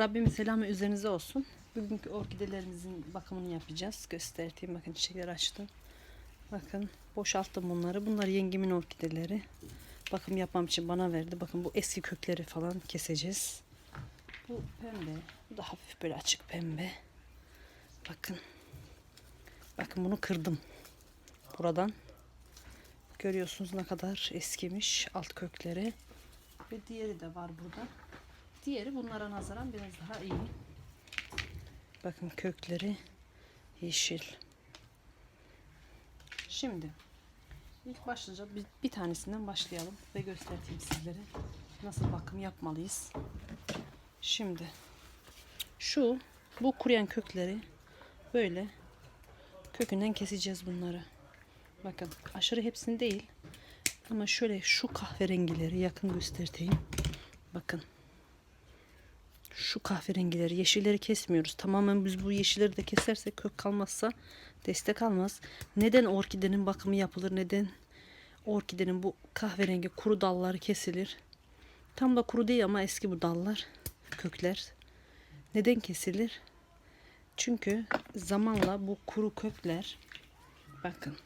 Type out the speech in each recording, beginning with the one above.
Rabbimin selamı üzerinize olsun. Bugünkü orkidelerimizin bakımını yapacağız. Göstereyim bakın çiçekler açtı. Bakın boşalttım bunları. Bunlar yengemin orkideleri. Bakım yapmam için bana verdi. Bakın bu eski kökleri falan keseceğiz. Bu pembe. Bu da hafif böyle açık pembe. Bakın. Bakın bunu kırdım. Buradan. Görüyorsunuz ne kadar eskimiş alt kökleri. Ve diğeri de var burada. Diğeri bunlara nazaran biraz daha iyi. Bakın kökleri yeşil. Şimdi ilk başlıca bir, bir tanesinden başlayalım ve göstereyim sizlere nasıl bakım yapmalıyız. Şimdi şu bu kuruyan kökleri böyle kökünden keseceğiz bunları. Bakın aşırı hepsini değil ama şöyle şu kahverengileri yakın göstereyim. Bakın şu kahverengileri, yeşilleri kesmiyoruz. Tamamen biz bu yeşilleri de kesersek kök kalmazsa destek almaz. Neden orkidenin bakımı yapılır? Neden orkidenin bu kahverengi kuru dalları kesilir? Tam da kuru değil ama eski bu dallar, kökler. Neden kesilir? Çünkü zamanla bu kuru kökler bakın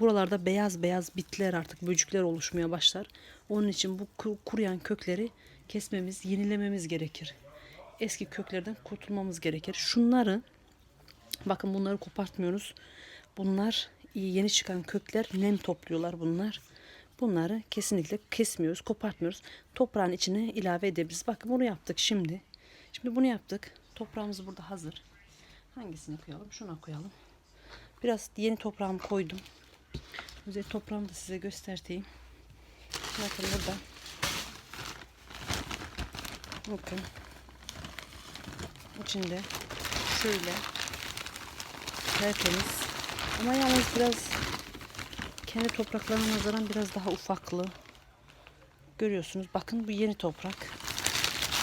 buralarda beyaz beyaz bitler artık böcükler oluşmaya başlar. Onun için bu ku- kuruyan kökleri kesmemiz, yenilememiz gerekir. Eski köklerden kurtulmamız gerekir. Şunları bakın bunları kopartmıyoruz. Bunlar yeni çıkan kökler nem topluyorlar bunlar. Bunları kesinlikle kesmiyoruz, kopartmıyoruz. Toprağın içine ilave edebiliriz. Bakın bunu yaptık şimdi. Şimdi bunu yaptık. Toprağımız burada hazır. Hangisini koyalım? Şuna koyalım. Biraz yeni toprağımı koydum. Güzel toprağımı da size göstereyim. Bakın burada. Bakın. İçinde şöyle tertemiz. Ama yalnız biraz kendi topraklarına nazaran biraz daha ufaklı. Görüyorsunuz. Bakın bu yeni toprak.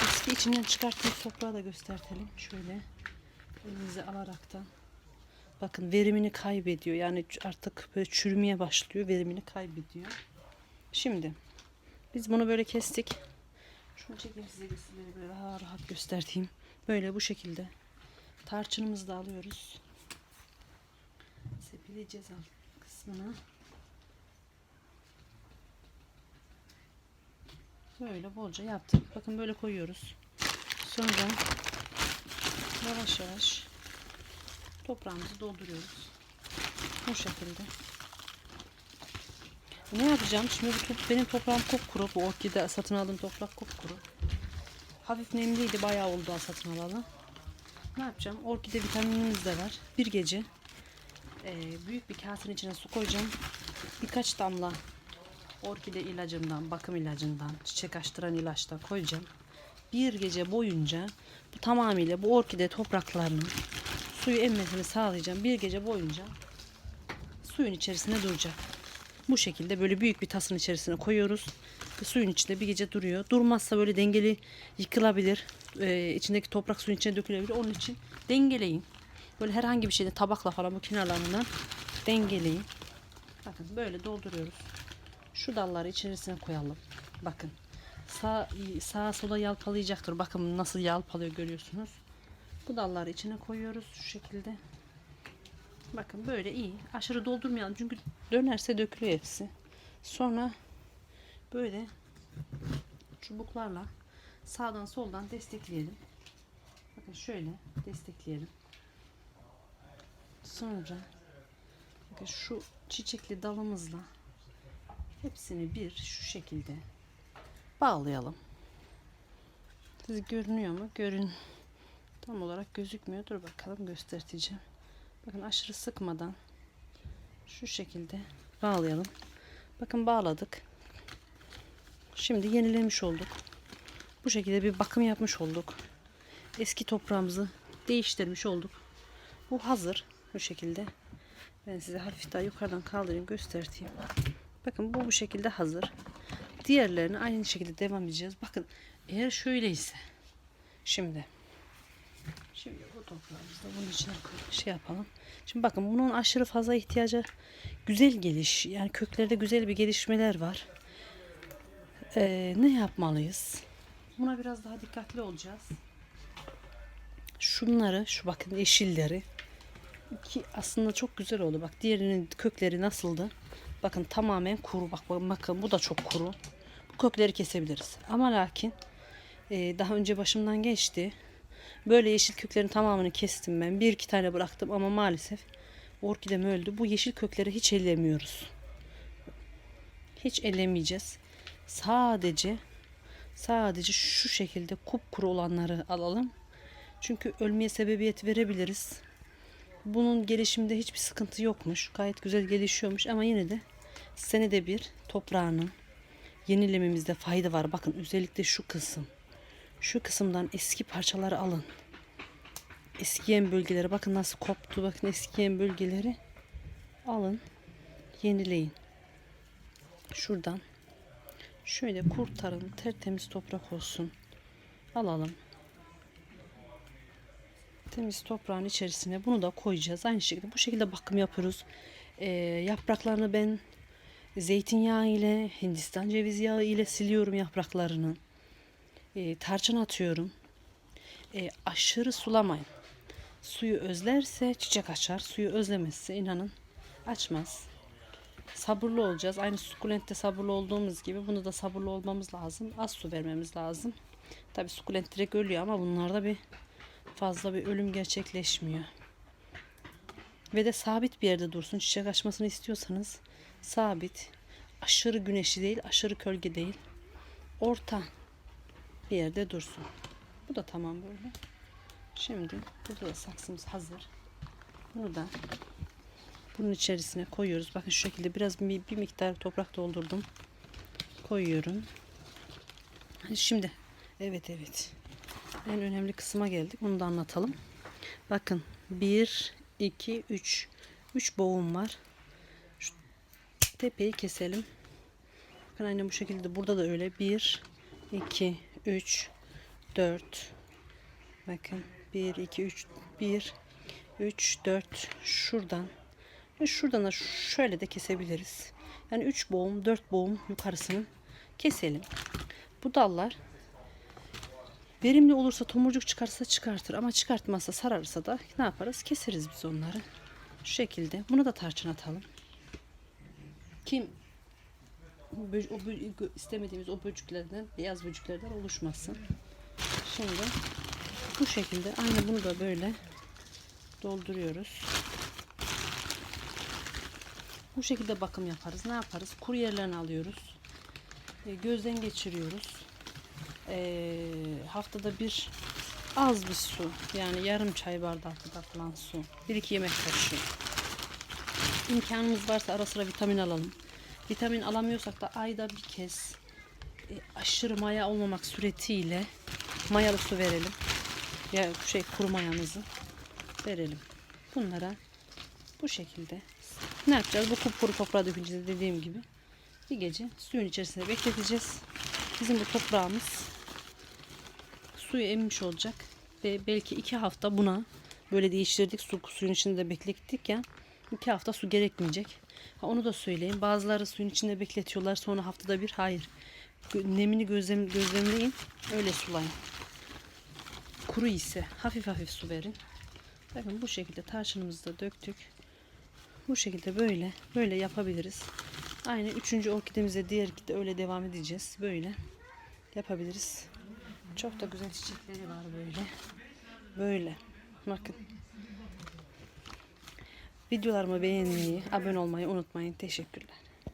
Eski içinden çıkarttığımız toprağı da göstertelim. Şöyle elinize alaraktan. Bakın verimini kaybediyor. Yani artık böyle çürümeye başlıyor. Verimini kaybediyor. Şimdi biz bunu böyle kestik. Şunu çekeyim size göstereyim. Böyle daha rahat göstereyim. Böyle bu şekilde. Tarçınımızı da alıyoruz. Sepileceğiz alt kısmına. Böyle bolca yaptık. Bakın böyle koyuyoruz. Sonra yavaş yavaş toprağımızı dolduruyoruz. Bu şekilde. Ne yapacağım? Şimdi bu top, benim toprağım kupkuru. Bu orkide satın aldığım toprak kupkuru. Hafif nemliydi. Bayağı oldu daha satın alalı. Ne yapacağım? Orkide vitaminimiz de var. Bir gece e, büyük bir kasenin içine su koyacağım. Birkaç damla orkide ilacından, bakım ilacından, çiçek açtıran ilaçtan koyacağım. Bir gece boyunca bu tamamıyla bu orkide topraklarının suyu emmesini sağlayacağım. Bir gece boyunca suyun içerisinde duracak. Bu şekilde böyle büyük bir tasın içerisine koyuyoruz. Suyun içinde bir gece duruyor. Durmazsa böyle dengeli yıkılabilir. Ee, içindeki toprak suyun içine dökülebilir. Onun için dengeleyin. Böyle herhangi bir şeyde tabakla falan bu kenarlarından dengeleyin. Bakın böyle dolduruyoruz. Şu dalları içerisine koyalım. Bakın. Sağ, sağa sola yalpalayacaktır. Bakın nasıl yalpalıyor görüyorsunuz. Bu dalları içine koyuyoruz şu şekilde. Bakın böyle iyi. Aşırı doldurmayalım çünkü dönerse dökülüyor hepsi. Sonra böyle çubuklarla sağdan soldan destekleyelim. Bakın şöyle destekleyelim. Sonra bakın şu çiçekli dalımızla hepsini bir şu şekilde bağlayalım. Siz görünüyor mu? Görün. Tam olarak gözükmüyor. Dur bakalım göstereceğim. Bakın aşırı sıkmadan şu şekilde bağlayalım. Bakın bağladık. Şimdi yenilemiş olduk. Bu şekilde bir bakım yapmış olduk. Eski toprağımızı değiştirmiş olduk. Bu hazır. Bu şekilde. Ben size hafif daha yukarıdan kaldırayım göstereyim. Bakın bu bu şekilde hazır. Diğerlerini aynı şekilde devam edeceğiz. Bakın eğer şöyleyse şimdi Şimdi bu toprağımızı da bunun içine şey yapalım. Şimdi bakın bunun aşırı fazla ihtiyacı güzel geliş. Yani köklerde güzel bir gelişmeler var. Ee, ne yapmalıyız? Buna biraz daha dikkatli olacağız. Şunları, şu bakın yeşilleri ki aslında çok güzel oldu. Bak diğerinin kökleri nasıldı? Bakın tamamen kuru. Bak bakın bu da çok kuru. Bu kökleri kesebiliriz. Ama lakin e, daha önce başımdan geçti. Böyle yeşil köklerin tamamını kestim ben. Bir iki tane bıraktım ama maalesef orkidem öldü. Bu yeşil kökleri hiç ellemiyoruz. Hiç ellemeyeceğiz. Sadece sadece şu şekilde kupkuru olanları alalım. Çünkü ölmeye sebebiyet verebiliriz. Bunun gelişimde hiçbir sıkıntı yokmuş. Gayet güzel gelişiyormuş ama yine de senede bir toprağını yenilememizde fayda var. Bakın özellikle şu kısım. Şu kısımdan eski parçaları alın. Eskiyen bölgeleri bakın nasıl koptu. Bakın eskiyen bölgeleri alın. Yenileyin. Şuradan şöyle kurtarın. Tertemiz toprak olsun. Alalım temiz toprağın içerisine bunu da koyacağız. Aynı şekilde bu şekilde bakım yapıyoruz. Ee, yapraklarını ben zeytinyağı ile Hindistan ceviz yağı ile siliyorum yapraklarını. Ee, tarçın atıyorum. Ee, aşırı sulamayın. Suyu özlerse çiçek açar. Suyu özlemezse inanın açmaz. Sabırlı olacağız. Aynı sukulentte sabırlı olduğumuz gibi bunu da sabırlı olmamız lazım. Az su vermemiz lazım. Tabi sukulent direkt ölüyor ama bunlarda bir fazla bir ölüm gerçekleşmiyor. Ve de sabit bir yerde dursun. Çiçek açmasını istiyorsanız sabit, aşırı güneşi değil, aşırı gölge değil. Orta bir yerde dursun. Bu da tamam böyle. Şimdi burada da saksımız hazır. Bunu da bunun içerisine koyuyoruz. Bakın şu şekilde biraz bir, bir miktar toprak doldurdum. Koyuyorum. Şimdi evet evet en önemli kısma geldik. Onu da anlatalım. Bakın 1, 2, 3. 3 boğum var. Şu tepeyi keselim. Bakın aynen bu şekilde. Burada da öyle. 1, 2, 3, 4. Bakın 1, 2, 3, 1, 3, 4. Şuradan. Ve şuradan da şöyle de kesebiliriz. Yani 3 boğum, 4 boğum yukarısını keselim. Bu dallar Verimli olursa tomurcuk çıkarsa çıkartır ama çıkartmazsa sararsa da ne yaparız? Keseriz biz onları. Şu şekilde. Bunu da tarçın atalım. Kim o istemediğimiz o böcüklerden, beyaz böcüklerden oluşmasın. Şimdi bu şekilde aynı bunu da böyle dolduruyoruz. Bu şekilde bakım yaparız. Ne yaparız? Kuru yerlerini alıyoruz. E, gözden geçiriyoruz e, haftada bir az bir su yani yarım çay bardağı kadar falan su. Bir iki yemek kaşığı. İmkanımız varsa ara sıra vitamin alalım. Vitamin alamıyorsak da ayda bir kez e, aşırı maya olmamak suretiyle mayalı su verelim. Ya şey kuru mayamızı verelim. Bunlara bu şekilde ne yapacağız? Bu kupkuru toprağa dökünce dediğim gibi bir gece suyun içerisinde bekleteceğiz. Bizim bu toprağımız suyu emmiş olacak. Ve belki iki hafta buna böyle değiştirdik. Su, suyun içinde beklettik ya. İki hafta su gerekmeyecek. Ha, onu da söyleyeyim. Bazıları suyun içinde bekletiyorlar. Sonra haftada bir hayır. Nemini gözlem, gözlemleyin. Öyle sulayın. Kuru ise hafif hafif su verin. Bakın bu şekilde tarçınımızı da döktük. Bu şekilde böyle böyle yapabiliriz. Aynı üçüncü orkidemize diğer de öyle devam edeceğiz. Böyle yapabiliriz. Çok da güzel çiçekleri var böyle. Böyle. Bakın. Videolarımı beğenmeyi, abone olmayı unutmayın. Teşekkürler.